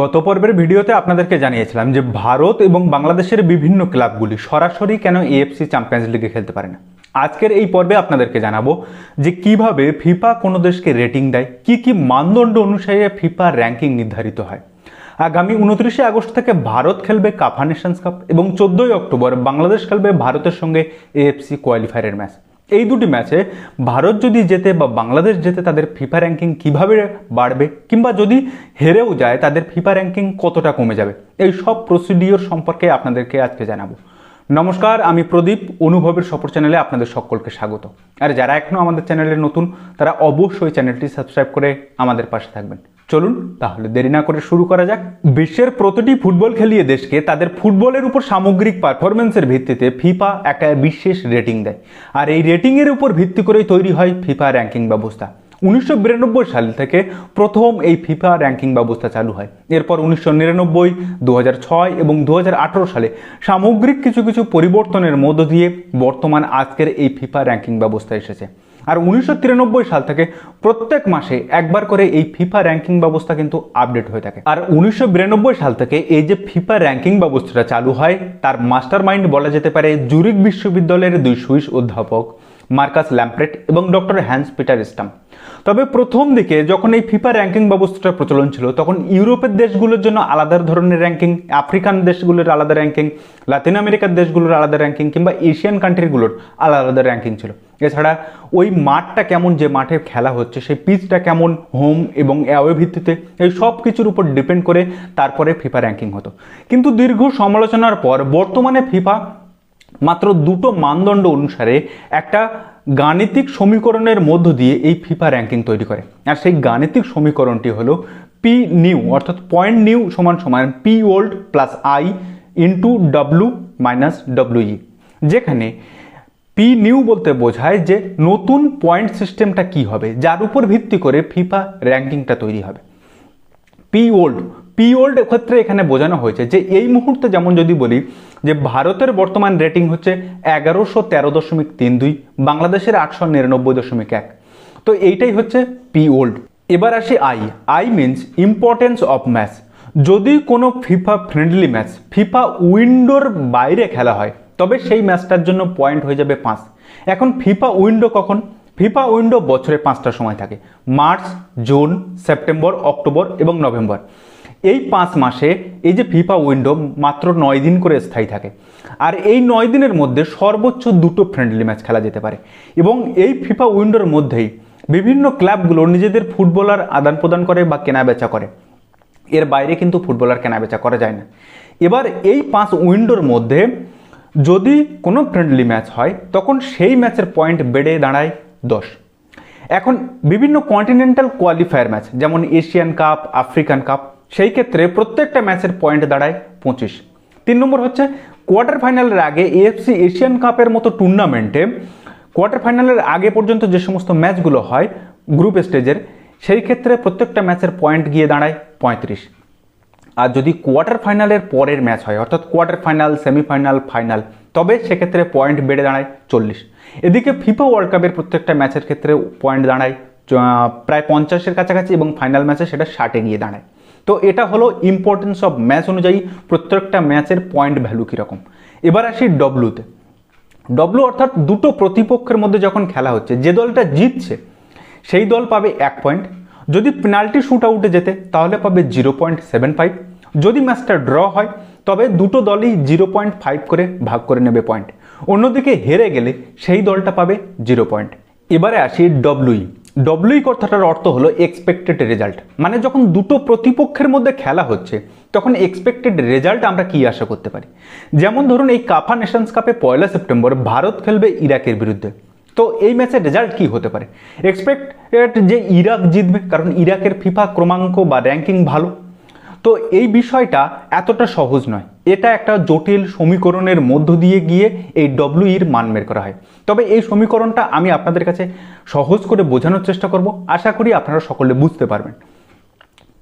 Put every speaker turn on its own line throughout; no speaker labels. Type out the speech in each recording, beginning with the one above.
গত পর্বের ভিডিওতে আপনাদেরকে জানিয়েছিলাম যে ভারত এবং বাংলাদেশের বিভিন্ন ক্লাবগুলি সরাসরি কেন এএফসি চ্যাম্পিয়ন্স লিগে খেলতে পারে না। আজকের এই পর্বে আপনাদেরকে জানাব যে কীভাবে ফিফা কোনো দেশকে রেটিং দেয়, কি কি মানদণ্ড অনুসারে ফিফা র্যাঙ্কিং নির্ধারিত হয়। আগামী উনত্রিশে আগস্ট থেকে ভারত খেলবে কাফা নেশনস কাপ এবং চোদ্দোই অক্টোবর বাংলাদেশ খেলবে ভারতের সঙ্গে এএফসি কোয়ালিফায়ারের ম্যাচ এই দুটি ম্যাচে ভারত যদি জেতে বা বাংলাদেশ জেতে তাদের ফিফা র্যাঙ্কিং কীভাবে বাড়বে কিংবা যদি হেরেও যায়, তাদের ফিফা র্যাঙ্কিং কতটা কমে যাবে? এই সব প্রসিডিওর সম্পর্কে আপনাদেরকে আজকে জানাব। নমস্কার, আমি প্রদীপ, অনুভবের সফর চ্যানেলে আপনাদের সকলকে স্বাগত। আর যারা এখনও আমাদের চ্যানেলে নতুন, তারা অবশ্যই চ্যানেলটি সাবস্ক্রাইব করে আমাদের পাশে থাকবেন। চলুন, তাহলে দেরি না করে শুরু করা যাক। বিশ্বের প্রতিটি ফুটবল খেলিয়ে দেশকে তাদের ফুটবলের উপর সামগ্রিক পারফরমেন্সের ভিত্তিতে ফিফা একটা বিশেষ রেটিং দেয়। আর এই রেটিংয়ের উপর ভিত্তি করেই তৈরি হয় ফিফা র্যাঙ্কিং ব্যবস্থা। উনিশশো বিরানব্বই সাল থেকে প্রথম এই ফিফা র্যাঙ্কিং ব্যবস্থা চালু হয়। এরপর উনিশশো নিরানব্বই দু এবং দু হাজার আঠেরো সালে সামগ্রিক কিছু কিছু পরিবর্তনের মধ্য দিয়ে বর্তমান আজকের এই ফিফা র্যাঙ্কিং ব্যবস্থা এসেছে। আর উনিশশো তিরানব্বই সাল থেকে প্রত্যেক মাসে একবার করে এই ফিফা র্যাঙ্কিং ব্যবস্থা কিন্তু আপডেট হয়ে থাকে। আর উনিশশো বিরানব্বই সাল থেকে এই যে ফিফা র্যাঙ্কিং ব্যবস্থাটা চালু হয়, তার মাস্টার মাইন্ড বলা যেতে পারে জুরিক বিশ্ববিদ্যালয়ের দুই সুইস অধ্যাপক মার্কাস ল্যাম্প্রেট এবং ডক্টর হ্যান্স পিটার স্টাম। তবে প্রথম দিকে যখন এই ফিফা র্যাঙ্কিং ব্যবস্থাটা প্রচলন ছিল, তখন ইউরোপের দেশগুলোর জন্য আলাদা ধরনের র্যাঙ্কিং, আফ্রিকান দেশগুলোর আলাদা র্যাঙ্কিং, লাতিন আমেরিকার দেশগুলোর আলাদা র্যাঙ্কিং কিংবা এশিয়ান কান্ট্রিগুলোর আলাদা আলাদা র্যাঙ্কিং ছিল। এছাড়া ওই মাঠটা কেমন, যে মাঠে খেলা হচ্ছে, সেই পিচটা কেমন হোম এবং অ্যাওয়ে ভিত্তিতে, এই সব কিছুর উপর ডিপেন্ড করে তারপরে ফিফা র্যাঙ্কিং হতো। কিন্তু দীর্ঘ সমালোচনার পর বর্তমানে ফিফা মাত্র দুটো মানদণ্ড অনুসারে একটা গাণিতিক সমীকরণের মধ্য দিয়ে এই ফিফা র্যাঙ্কিং তৈরি করে। আর সেই গাণিতিক সমীকরণটি হলো পি নিউ অর্থাৎ পয়েন্ট নিউ সমান সমান P old plus I into W minus W E যেখানে পি নিউ বলতে বোঝায় যে নতুন পয়েন্ট সিস্টেমটা কি হবে, যার উপর ভিত্তি করে ফিফা র্যাঙ্কিংটা তৈরি হবে। পি ওল্ড পি ওল্ড ক্ষেত্রে এখানে বোঝানো হয়েছে যে এই মুহূর্তে যেমন যদি বলি যে ভারতের বর্তমান রেটিং হচ্ছে এগারোশো তেরো দশমিক তিন দুই, বাংলাদেশের আটশো নিরানব্বই দশমিক এক। তো এইটাই হচ্ছে পি ওল্ড এবার আসি I I means importance of match যদি কোনো ফিফা ফ্রেন্ডলি ম্যাচ ফিফা উইন্ডোর বাইরে খেলা হয় তবে সেই ম্যাচটার জন্য পয়েন্ট হয়ে যাবে পাঁচ। এখন ফিফা উইন্ডো কখন? ফিফা উইন্ডো বছরে পাঁচটা সময় থাকে। মার্চ, জুন, সেপ্টেম্বর, অক্টোবর এবং নভেম্বর। এই পাঁচ মাসে এই যে ফিফা উইন্ডো মাত্র নয় দিন করে স্থায়ী থাকে। আর এই নয় দিনের মধ্যে সর্বোচ্চ দুটো ফ্রেন্ডলি ম্যাচ খেলা যেতে পারে। এবং এই ফিফা উইন্ডোর মধ্যেই বিভিন্ন ক্লাবগুলো নিজেদের ফুটবলার আদান প্রদান করে বা কেনা বেচা করে। এর বাইরে কিন্তু ফুটবলার কেনা বেচা করা যায় না। এবার এই পাঁচ উইন্ডোর মধ্যে যদি কোনো ফ্রেন্ডলি ম্যাচ হয়, তখন সেই ম্যাচের পয়েন্ট বেড়ে দাঁড়ায় দশ। এখন বিভিন্ন কন্টিনেন্টাল কোয়ালিফায়ার ম্যাচ যেমন এশিয়ান কাপ আফ্রিকান কাপ সেই ক্ষেত্রে প্রত্যেকটা ম্যাচের পয়েন্ট দাঁড়ায় পঁচিশ। তিন নম্বর হচ্ছে কোয়ার্টার ফাইনালের আগে এএফসি এশিয়ান কাপের মতো টুর্নামেন্টে কোয়ার্টার ফাইনালের আগে পর্যন্ত যে সমস্ত ম্যাচগুলো হয় গ্রুপ স্টেজের সেই ক্ষেত্রে প্রত্যেকটা ম্যাচের পয়েন্ট গিয়ে দাঁড়ায় পঁয়ত্রিশ। আর যদি কোয়ার্টার ফাইনালের পরের ম্যাচ হয়, অর্থাৎ কোয়ার্টার ফাইনাল সেমিফাইনাল ফাইনাল তবে সেক্ষেত্রে পয়েন্ট বেড়ে দাঁড়ায় চল্লিশ। এদিকে ফিফা ওয়ার্ল্ড কাপের প্রত্যেকটা ম্যাচের ক্ষেত্রে পয়েন্ট দাঁড়ায় প্রায় পঞ্চাশের কাছাকাছি এবং ফাইনাল ম্যাচে সেটা ষাটে গিয়ে দাঁড়ায়। তো এটা হলো ইম্পর্টেন্স অফ ম্যাচ অনুযায়ী প্রত্যেকটা ম্যাচের পয়েন্ট ভ্যালু কীরকম। এবার আসি ডব্লুতে ডব্লু অর্থাৎ দুটো প্রতিপক্ষের মধ্যে যখন খেলা হচ্ছে, যে দলটা জিতছে, সেই দল পাবে এক পয়েন্ট যদি পেনাল্টি শ্যুট আউটে যেতে, তাহলে পাবে জিরো পয়েন্ট সেভেন ফাইভ যদি ম্যাচটা ড্র হয়, তবে দুটো দলই জিরো পয়েন্ট ফাইভ করে ভাগ করে নেবে পয়েন্ট অন্যদিকে হেরে গেলে সেই দলটা পাবে জিরো পয়েন্ট এবারে আসি ডব্লুই ডব্লুই কথাটার অর্থ হলো এক্সপেক্টেড রেজাল্ট মানে যখন দুটো প্রতিপক্ষের মধ্যে খেলা হচ্ছে, তখন এক্সপেক্টেড রেজাল্ট আমরা কি আশা করতে পারি? যেমন ধরুন এই কাফা নেশনস কাপে পয়লা সেপ্টেম্বর ভারত খেলবে ইরাকের বিরুদ্ধে। তো এই ম্যাচের রেজাল্ট কি হতে পারে? এক্সপেক্টেড যে ইরাক জিতবে, কারণ ইরাকের ফিফা ক্রমাঙ্ক বা র্যাঙ্কিং ভালো। তো এই বিষয়টা এতটা সহজ নয়। এটা একটা জটিল সমীকরণের মধ্য দিয়ে গিয়ে এই ডব্লিউইর মান বের করা হয়। তবে এই সমীকরণটা আমি আপনাদের কাছে সহজ করে বোঝানোর চেষ্টা করব। আশা করি আপনারা সকলে বুঝতে পারবেন।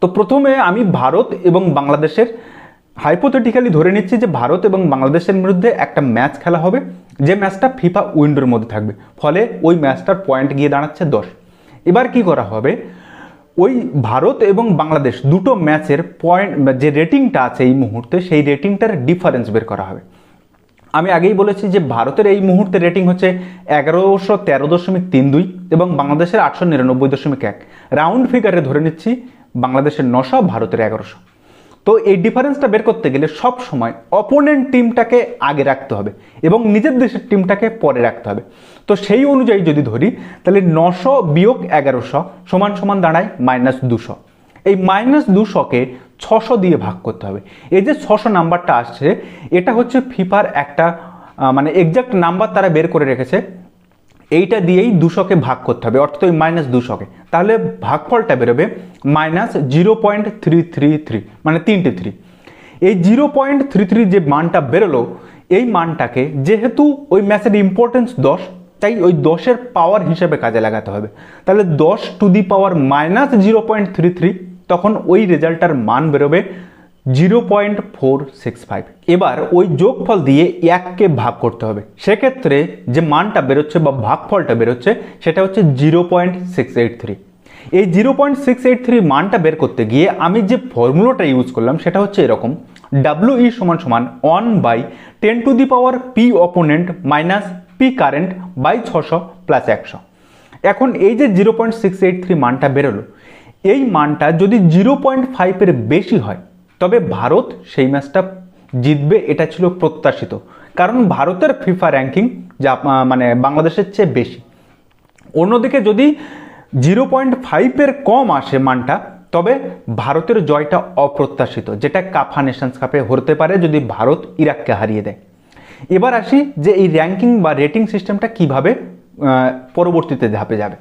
তো প্রথমে আমি ভারত এবং বাংলাদেশের হাইপোথেটিক্যালি ধরে নিচ্ছি যে ভারত এবং বাংলাদেশের বিরুদ্ধে একটা ম্যাচ খেলা হবে। যে ম্যাচটা ফিফা উইন্ডোর মধ্যে থাকবে। ফলে ওই ম্যাচটার পয়েন্ট গিয়ে দাঁড়াচ্ছে দশ। এবার কি করা হবে? ওই ভারত এবং বাংলাদেশ দুটো ম্যাচের পয়েন্ট, যে রেটিংটা আছে এই মুহূর্তে, সেই রেটিংটার ডিফারেন্স বের করা হবে। আমি আগেই বলেছি যে ভারতের এই মুহূর্তে রেটিং হচ্ছে এগারোশো তেরো দশমিক তিন দুই এবং বাংলাদেশের আটশো নিরানব্বই দশমিক এক। রাউন্ড ফিগারে ধরে নিচ্ছি, বাংলাদেশের নশো, ভারতের এগারোশো। তো এই ডিফারেন্সটা বের করতে গেলে সব সময় অপোনেন্ট টিমটাকে আগে রাখতে হবে এবং নিজের দেশের টিমটাকে পরে রাখতে হবে। তো সেই অনুযায়ী যদি ধরি, তাহলে নশো বিয়োগ এগারোশো সমান সমান দাঁড়ায় মাইনাস দুশো। এই মাইনাস দুশোকে ছশো দিয়ে ভাগ করতে হবে। এই যে ছশো নাম্বারটা আসছে, এটা হচ্ছে ফিফার একটা মানে এক্সাক্ট নাম্বার তারা বের করে রেখেছে। এইটা দিয়েই দুশোকে ভাগ করতে হবে, অর্থাৎ ওই মাইনাস দুশোকে তাহলে ভাগফলটা বেরোবে minus zero point three three three মানে তিনটে থ্রি এই জিরো পয়েন্ট থ্রি থ্রি যে মানটা বেরোলো, এই মানটাকে যেহেতু ওই ম্যাচের ইম্পর্টেন্স দশ, তাই ওই দশের পাওয়ার হিসেবে কাজে লাগাতে হবে। তাহলে দশ to the power minus zero point three three তখন ওই রেজাল্টটার মান বেরোবে zero point four six five. এবার ওই যোগফল দিয়ে এককে ভাগ করতে হবে। সেক্ষেত্রে যে মানটা বেরোচ্ছে বা ভাগফলটা বেরোচ্ছে, সেটা হচ্ছে zero point six eight three. এই zero point six eight three মানটা বের করতে গিয়ে আমি যে ফর্মুলাটা ইউজ করলাম, সেটা হচ্ছে এরকম। ডাব্লিউ ই সমান সমান one by ten to the power P opponent minus P current by ছশো প্লাস একশো। এখন এই যে zero point six eight three মানটা বেরোলো, এই মানটা যদি জিরো পয়েন্ট ফাইভের বেশি হয় তবে ভারত সেই ম্যাচটা জিতবে, এটা ছিল প্রত্যাশিত। কারণ ভারতের ফিফা র্যাঙ্কিং যা মানে বাংলাদেশের চেয়ে বেশি। অন্যদিকে যদি জিরো পয়েন্ট ফাইভের কম আসে মানটা, তবে ভারতের জয়টা অপ্রত্যাশিত, যেটা কাফা নেশনস কাপে হতে পারে যদি ভারত ইরাককে হারিয়ে দেয়। এবার আসি যে এই র্যাঙ্কিং বা রেটিং সিস্টেমটা কীভাবে পরবর্তীতে ধাপে যাবে।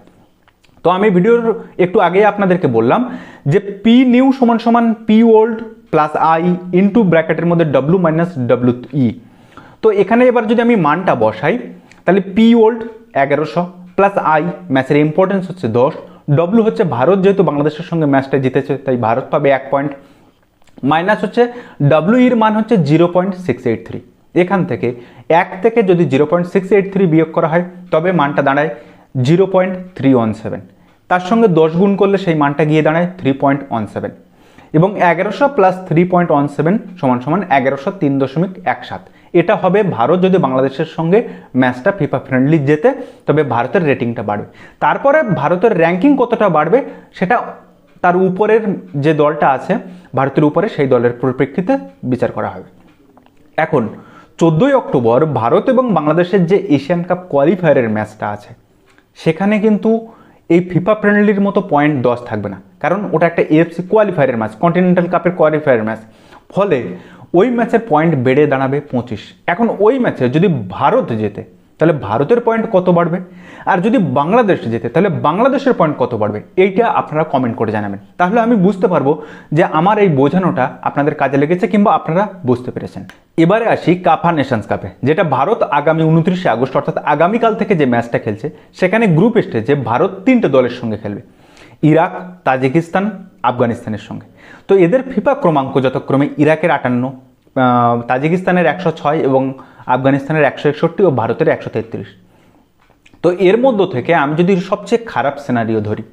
তো আমি ভিডিওর একটু আগেই আপনাদেরকে বললাম যে পি নিউ সমান সমান P old plus I into ব্র্যাকেটের মধ্যে ডব্লু মাইনাস ডব্লু ই তো এখানে এবার যদি আমি মানটা বসাই, তাহলে পি ওল্ড এগারোশো প্লাস আই ম্যাচের ইম্পর্টেন্স হচ্ছে দশ। ডব্লু হচ্ছে ভারত, যেহেতু বাংলাদেশের সঙ্গে ম্যাচটা জিতেছে, তাই ভারত পাবে এক পয়েন্ট মাইনাস হচ্ছে ডাব্লিউ এর মান হচ্ছে zero point six eight three এখান থেকে এক থেকে যদি zero point six eight three বিয়োগ করা হয়, তবে মানটা দাঁড়ায় zero point three one seven তার সঙ্গে দশ গুণ করলে সেই মানটা গিয়ে দাঁড়ায় থ্রি পয়েন্ট ওয়ান সেভেন এবং এগারোশো plus three point one seven সমান সমান এগারোশো তিন দশমিক এক সাত। এটা হবে ভারত যদি বাংলাদেশের সঙ্গে ম্যাচটা ফিফা ফ্রেন্ডলি জেতে, তবে ভারতের রেটিংটা বাড়বে। তারপরে ভারতের র্যাঙ্কিং কতটা বাড়বে, সেটা তার উপরের যে দলটা আছে, ভারতের উপরে সেই দলের পরিপ্রেক্ষিতে বিচার করা হবে। এখন, চোদ্দোই অক্টোবর ভারত এবং বাংলাদেশের যে এশিয়ান কাপ কোয়ালিফায়ারের ম্যাচটা আছে, সেখানে কিন্তু এই ফিফা ফ্রেন্ডলির মতো পয়েন্ট দশ থাকবে না। কারণ ওটা একটা এএফসি কোয়ালিফায়ারের ম্যাচ কন্টিনেন্টাল কাপের কোয়ালিফায়ার ম্যাচ ফলে ওই ম্যাচের পয়েন্ট বেড়ে দাঁড়াবে পঁচিশ। এখন ওই ম্যাচে যদি ভারত জেতে তাহলে ভারতের পয়েন্ট কত বাড়বে? আর যদি বাংলাদেশ যেতে, তাহলে বাংলাদেশের পয়েন্ট কত বাড়বে? এইটা আপনারা কমেন্ট করে জানাবেন। তাহলে আমি বুঝতে পারব যে আমার এই বোঝানোটা আপনাদের কাজে লেগেছে কিংবা আপনারা বুঝতে পেরেছেন। এবারে আসি কাফা নেশনস কাপে যেটা ভারত আগামী উনত্রিশে আগস্ট, অর্থাৎ আগামীকাল থেকে যে ম্যাচটা খেলছে, সেখানে গ্রুপ স্টেজে ভারত তিনটে দলের সঙ্গে খেলবে। ইরাক, তাজিকিস্তান, আফগানিস্তানের সঙ্গে। তো এদের ফিফা ক্রমাঙ্ক যথাক্রমে ইরাকের আটান্ন তাজিকিস্তানের একশো ছয় এবং আফগানিস্তানের একশো একষট্টি ও ভারতের একশো তেত্রিশ। তো এর মধ্য থেকে আমি যদি সবচেয়ে খারাপ সিনারিও ধরি,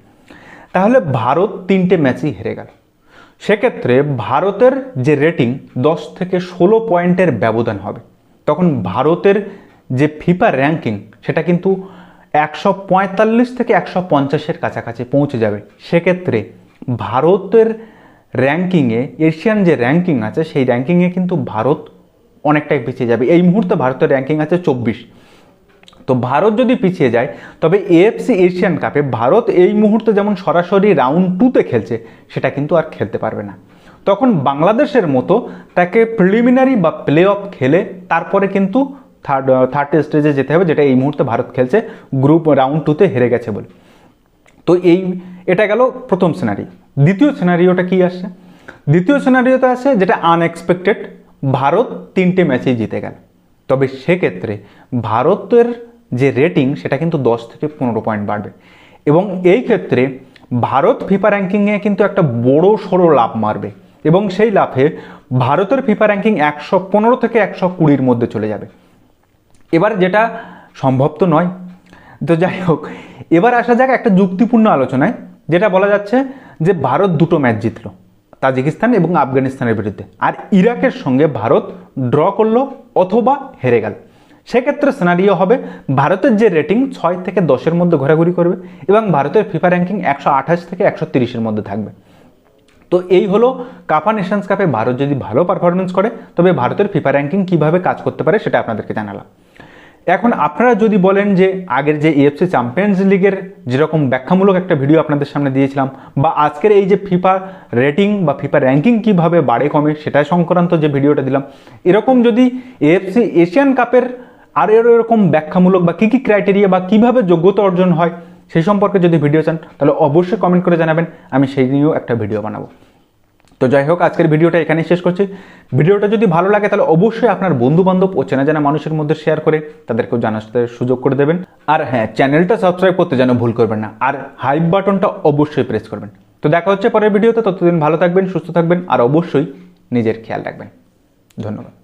তাহলে ভারত তিনটে ম্যাচই হেরে গেল। সেক্ষেত্রে ভারতের যে রেটিং দশ থেকে ষোলো পয়েন্টের ব্যবধান হবে। তখন ভারতের যে ফিফা র্যাঙ্কিং সেটা কিন্তু একশো পঁয়তাল্লিশ থেকে একশো পঞ্চাশের কাছাকাছি পৌঁছে যাবে। সেক্ষেত্রে ভারতের র্যাঙ্কিংয়ে এশিয়ান যে র্যাঙ্কিং আছে, সেই র্যাঙ্কিংয়ে কিন্তু ভারত অনেকটাই পিছিয়ে যাবে। এই মুহূর্তে ভারতের র্যাঙ্কিং আছে চব্বিশ। তো ভারত যদি পিছিয়ে যায়, তবে এএফসি এশিয়ান কাপে ভারত এই মুহূর্তে যেমন সরাসরি রাউন্ড টুতে খেলছে, সেটা কিন্তু আর খেলতে পারবে না। তখন বাংলাদেশের মতো তাকে প্রিলিমিনারি বা প্লে অফ খেলে তারপরে কিন্তু থার্ড থার্ড স্টেজে যেতে হবে, যেটা এই মুহূর্তে ভারত খেলছে গ্রুপ রাউন্ড টুতে হেরে গেছে বলে। তো এই, এটা গেল প্রথম সিনারি দ্বিতীয় সিনারিওটা কি আসছে? দ্বিতীয় সিনারিওতে আছে যেটা আনএক্সপেক্টেড ভারত তিনটে ম্যাচেই জিতে গেল। তবে সেক্ষেত্রে ভারতের যে রেটিং সেটা কিন্তু দশ থেকে পনেরো পয়েন্ট বাড়বে। এবং এই ক্ষেত্রে ভারত ফিফা র্যাঙ্কিংয়ে কিন্তু একটা বড় সড়ো লাভ মারবে। এবং সেই লাভে ভারতের ফিফা র্যাঙ্কিং একশো পনেরো থেকে একশো কুড়ির মধ্যে চলে যাবে। এবার যেটা সম্ভব তো নয়। তো যাই হোক, এবার আসা যাক একটা যুক্তিপূর্ণ আলোচনায়, যেটা বলা যাচ্ছে যে ভারত দুটো ম্যাচ জিতলো। তাজিকিস্তান এবং আফগানিস্তানের বিরুদ্ধে। আর ইরাকের সঙ্গে ভারত ড্র করল অথবা হেরে গেল। সেক্ষেত্রে সিনারিও হবে, ভারতের যে রেটিং ছয় থেকে দশের মধ্যে ঘোরাঘুরি করবে এবং ভারতের ফিফা র্যাঙ্কিং একশো আঠাশ থেকে একশো তিরিশের মধ্যে থাকবে। তো এই হলো কাপা নেশনস কাপে ভারত যদি ভালো পারফরমেন্স করে, তবে ভারতের ফিফা র্যাঙ্কিং কীভাবে কাজ করতে পারে সেটা আপনাদেরকে জানালাম। এখন আপনারা যদি বলেন যে আগের যে এএফসি চ্যাম্পিয়ন্স লিগের যেরকম ব্যাখ্যামূলক একটা ভিডিও আপনাদের সামনে দিয়েছিলাম, বা আজকের এই যে ফিফা রেটিং বা ফিফা র্যাঙ্কিং কীভাবে বাড়ে, কমে সেটা সংক্রান্ত যে ভিডিওটা দিলাম, এরকম যদি এএফসি এশিয়ান কাপের আর এরকম ব্যাখ্যামূলক বা কী কী ক্রাইটেরিয়া বা কীভাবে যোগ্যতা অর্জন হয়, সেই সম্পর্কে যদি ভিডিও চান, তাহলে অবশ্যই কমেন্ট করে জানাবেন, আমি সেই নিয়েও একটা ভিডিও বানাবো। তো যাই হোক, আজকের ভিডিওটা এখানেই শেষ করছি। ভিডিওটা যদি ভালো লাগে, তাহলে অবশ্যই আপনার বন্ধুবান্ধব ও চেনা জানা মানুষের মধ্যে শেয়ার করে তাদেরকেও জানাতে সুযোগ করে দেবেন। আর হ্যাঁ চ্যানেলটা সাবস্ক্রাইব করতে যেন ভুল করবেন না, আর হাইপ বাটনটা অবশ্যই প্রেস করবেন। তো দেখা হচ্ছে পরের ভিডিওতে, ততদিন ভালো থাকবেন, সুস্থ থাকবেন, আর অবশ্যই নিজের খেয়াল রাখবেন। ধন্যবাদ।